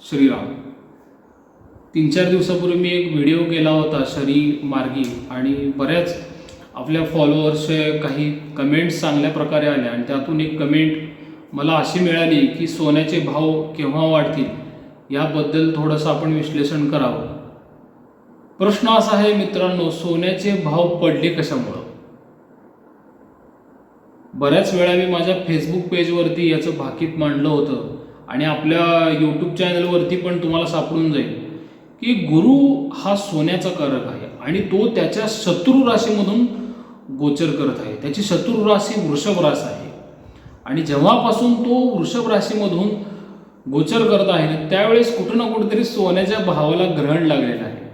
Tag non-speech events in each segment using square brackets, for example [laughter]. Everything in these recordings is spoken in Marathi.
श्रीराम. तीन चार दिवसापूर्वी मी एक व्हिडिओ केला होता शरी मार्गी आणि बऱ्याच आपल्या फॉलोअर्सचे काही कमेंट्स चांगल्या प्रकारे आल्या आणि त्यातून एक कमेंट मला अशी मिळाली की सोन्याचे भाव केव्हा वाढतील याबद्दल थोडंसं आपण विश्लेषण करावं. प्रश्न असा आहे मित्रांनो सोन्याचे भाव पडले कशामुळं? बऱ्याच वेळा मी माझ्या फेसबुक पेजवरती याचं भाकीत मांडलं होतं. आणि आपल्या यूट्यूब चॅनलवरती पण तुम्हाला सापडून जाईल की गुरु हा सोन्याचा कारक आहे आणि तो त्याच्या शत्रू राशीमधून गोचर करत आहे. त्याची शत्रू राशी वृषभ रास आहे. आणि जेव्हापासून तो वृषभ राशीमधून गोचर करत आहे त्यावेळेस कुठं ना कुठेतरी सोन्याच्या भावाला ग्रहण लागलेलं आहे.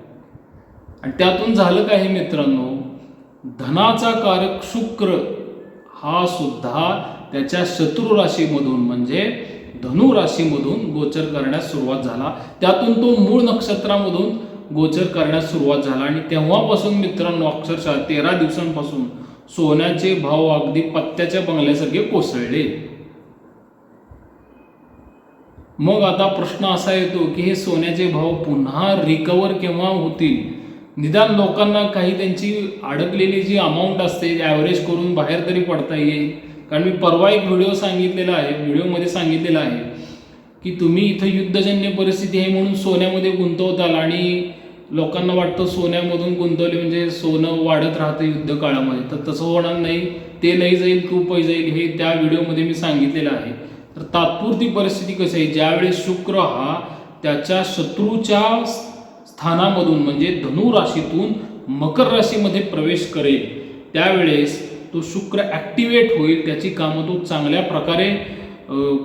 आणि त्यातून झालं काय मित्रांनो? धनाचा कारक शुक्र हा सुद्धा त्याच्या शत्रू राशीमधून म्हणजे धनु राशीमधून गोचर करण्यास सुरुवात झाला. त्यातून तो मूळ नक्षत्रामधून गोचर करण्यास सुरुवात झाला. आणि तेव्हापासून मित्रांनो अक्षरशः तेरा दिवसांपासून सोन्याचे भाव अगदी पत्त्याच्या बंगल्यासारखे कोसळले. मग आता प्रश्न असा येतो की हे सोन्याचे भाव पुन्हा रिकवर केव्हा होतील? निदान लोकांना काही त्यांची अडकलेली जी अमाऊंट असते ॲव्हरेज करून बाहेर तरी पडता येईल. कारण मी परवा एक व्हिडिओ सांगितलेला आहे व्हिडिओमध्ये सांगितलेला आहे की तुम्ही इथं युद्धजन्य परिस्थिती आहे म्हणून सोन्यामध्ये गुंतवताल आणि लोकांना वाटतं सोन्यामधून गुंतवले म्हणजे सोनं वाढत राहतं युद्ध काळामध्ये. तर तसं होणार नाही ते नाही जाईल तू पै जाईल हे त्या व्हिडिओमध्ये मी सांगितलेलं आहे. तर तात्पुरती परिस्थिती कशी आहे? ज्यावेळेस शुक्र हा त्याच्या शत्रूच्या स्थानामधून म्हणजे धनु राशीतून मकर राशीमध्ये प्रवेश करेल त्यावेळेस तो शुक्र ॲक्टिवेट होईल त्याची कामं तो चांगल्या प्रकारे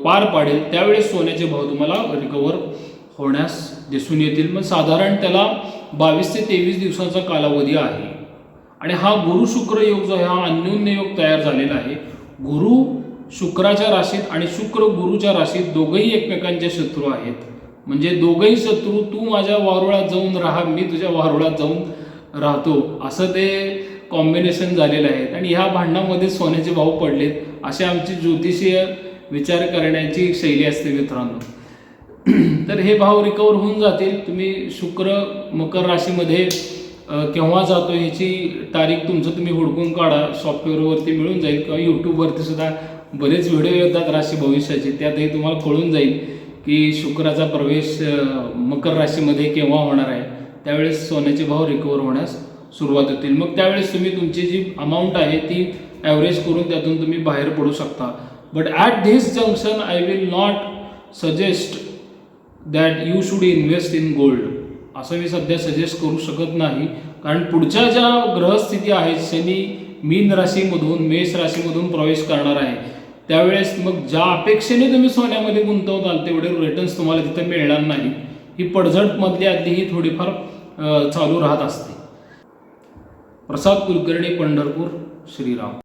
पार पाडेल त्यावेळेस सोन्याचे भाव तुम्हाला रिकवर होण्यास दिसून येतील. मग साधारण त्याला बावीस ते तेवीस दिवसाचा कालावधी आहे. आणि हा गुरु शुक्र योग जो आहे हा अन्योन्य योग तयार झालेला आहे. गुरु शुक्राच्या राशीत आणि शुक्र गुरुच्या राशीत दोघंही एकमेकांचे शत्रू आहेत. म्हणजे दोघंही शत्रू तू माझ्या वारुळात जाऊन राहा मी तुझ्या वारुळात जाऊन राहतो. असं ते कॉम्बिनेशन झालेलं आहे. आणि ह्या भांडणामध्ये सोन्याचे भाव पडलेत असे आमची ज्योतिषीय विचार करण्याची शैली असते मित्रांनो. [clears throat] तर हे भाव रिकवर होऊन जातील. तुम्ही शुक्र मकर राशीमध्ये केव्हा जातो ह्याची तारीख तुमचं तुम्ही हुडकून काढा. सॉफ्टवेअरवरती मिळून जाईल किंवा यूट्यूबवरती सुद्धा बरेच व्हिडिओ येतात राशी भविष्याचे. त्यातही तुम्हाला कळून जाईल की शुक्राचा प्रवेश मकर राशीमध्ये केव्हा होणार आहे. त्यावेळेस सोन्याचे भाव रिकवर होण्यास सुरुवात होतील. मग त्यावेळेस तुम्ही तुमची जी अमाऊंट आहे ती ॲव्हरेज करून त्यातून तुम्ही बाहेर पडू शकता. But at this junction I will not suggest that you should invest in gold असं मी सध्या सजेस्ट करू शकत नाही. कारण पुढच्या ज्या ग्रहस्थिती आहेत शनी मीन राशीमधून मेष राशीमधून प्रवेश करणार आहे. त्यावेळेस मग ज्या अपेक्षेने तुम्ही सोन्यामध्ये गुंतवताल तेवढे रिटर्न्स तुम्हाला तिथं मिळणार नाही. ही पडझडमधली अगदी ही थोडीफार चालू राहत असते. प्रसाद कुलकर्णी पंढरपूर श्रीराम.